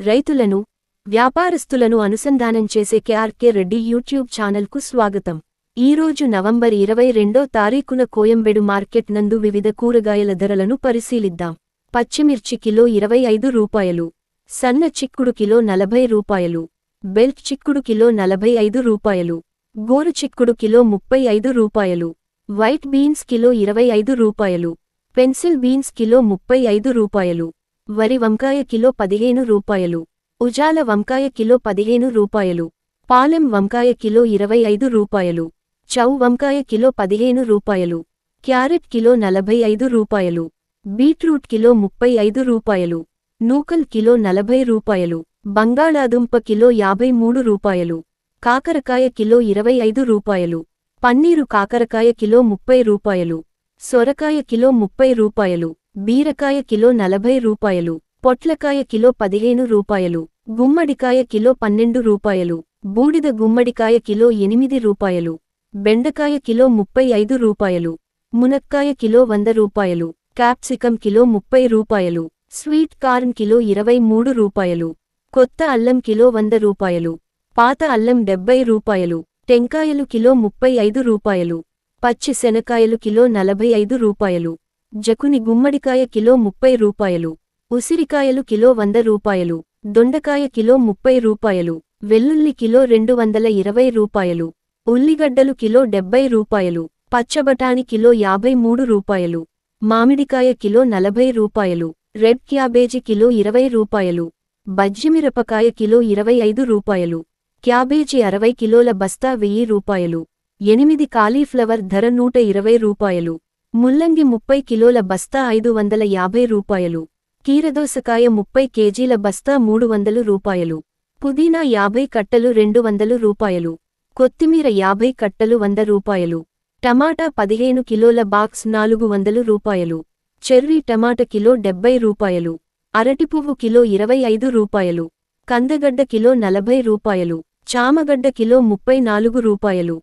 రైతులను వ్యాపారస్తులను అనుసంధానం చేసే కేఆర్కే రెడ్డి యూట్యూబ్ ఛానల్కు స్వాగతం. ఈరోజు నవంబర్ ఇరవై రెండో తారీఖున కోయంబెడు మార్కెట్ నందు వివిధ కూరగాయల ధరలను పరిశీలిద్దాం. పచ్చిమిర్చి కిలో ఇరవై ఐదు రూపాయలు సన్న చిక్కుడు కిలో నలభై రూపాయలు బెల్ట్ చిక్కుడు కిలో నలభై ఐదు రూపాయలు గోరు చిక్కుడు కిలో ముప్పై ఐదు రూపాయలు వైట్ బీన్స్ కిలో ఇరవై ఐదు రూపాయలు పెన్సిల్ బీన్స్ కిలో ముప్పై ఐదు రూపాయలు వరి వంకాయ కిలో పదిహేను రూపాయలు. ఉజాల వంకాయ కిలో పదిహేను రూపాయలు. పాలెం వంకాయ కిలో ఇరవై ఐదు రూపాయలు. చౌ వంకాయ కిలో పదిహేను రూపాయలు. క్యారెట్ కిలో నలభై ఐదు రూపాయలు. బీట్రూట్ కిలో ముప్పై ఐదు రూపాయలు. నూకల్ కిలో నలభై రూపాయలు. బంగాళాదుంప కిలో యాభై మూడు రూపాయలు. కాకరకాయ కిలో ఇరవై ఐదు రూపాయలు. పన్నీరు కాకరకాయ కిలో ముప్పై రూపాయలు. సొరకాయ కిలో ముప్పై రూపాయలు. బీరకాయ కిలో నలభై రూపాయలు పొట్లకాయ కిలో పదిహేను రూపాయలు గుమ్మడికాయ కిలో పన్నెండు రూపాయలు బూడిద గుమ్మడికాయ కిలో ఎనిమిది రూపాయలు బెండకాయ కిలో ముప్పై ఐదు రూపాయలు మునక్కాయ కిలో వంద రూపాయలు క్యాప్సికం కిలో ముప్పై రూపాయలు స్వీట్ కార్న్ కిలో ఇరవై మూడు రూపాయలు కొత్త అల్లం కిలో వంద రూపాయలు పాత అల్లం డెబ్బై రూపాయలు టెంకాయలు కిలో ముప్పై ఐదు రూపాయలు పచ్చి శనకాయలు కిలో నలభై ఐదు రూపాయలు జకుని గుమ్మడికాయ కిలో ముప్పై రూపాయలు ఉసిరికాయలు కిలో వంద రూపాయలు దొండకాయ కిలో ముప్పై రూపాయలు వెల్లుల్లి కిలో రెండు వందల ఇరవై రూపాయలు ఉల్లిగడ్డలు కిలో డెబ్బై రూపాయలు పచ్చబటాని కిలో యాభై మూడు రూపాయలు మామిడికాయ కిలో నలభై రూపాయలు రెడ్ క్యాబేజీ కిలో ఇరవై రూపాయలు బజ్జిమిరపకాయ కిలో ఇరవై ఐదు రూపాయలు క్యాబేజీ అరవై కిలోల బస్తా వెయ్యి రూపాయలు ఎనిమిది కాలీఫ్లవర్ ధర నూట ఇరవై రూపాయలు ముల్లంగి ముప్పై కిలోల బస్తా ఐదు వందల యాభై రూపాయలు. కీరదోసకాయ ముప్పై కేజీల బస్తా మూడు వందలు రూపాయలు. పుదీనా యాభై కట్టలు రెండు వందలు రూపాయలు. కొత్తిమీర యాభై కట్టలు వంద రూపాయలు. టమాటా పదిహేను కిలోల బాక్స్ నాలుగు వందలు రూపాయలు. చెర్రీ టమాటా కిలో డెబ్బై రూపాయలు. అరటిపువ్వు కిలో ఇరవై ఐదు రూపాయలు. కందగడ్డ కిలో నలభై రూపాయలు. చామగడ్డ కిలో ముప్పై నాలుగు రూపాయలు.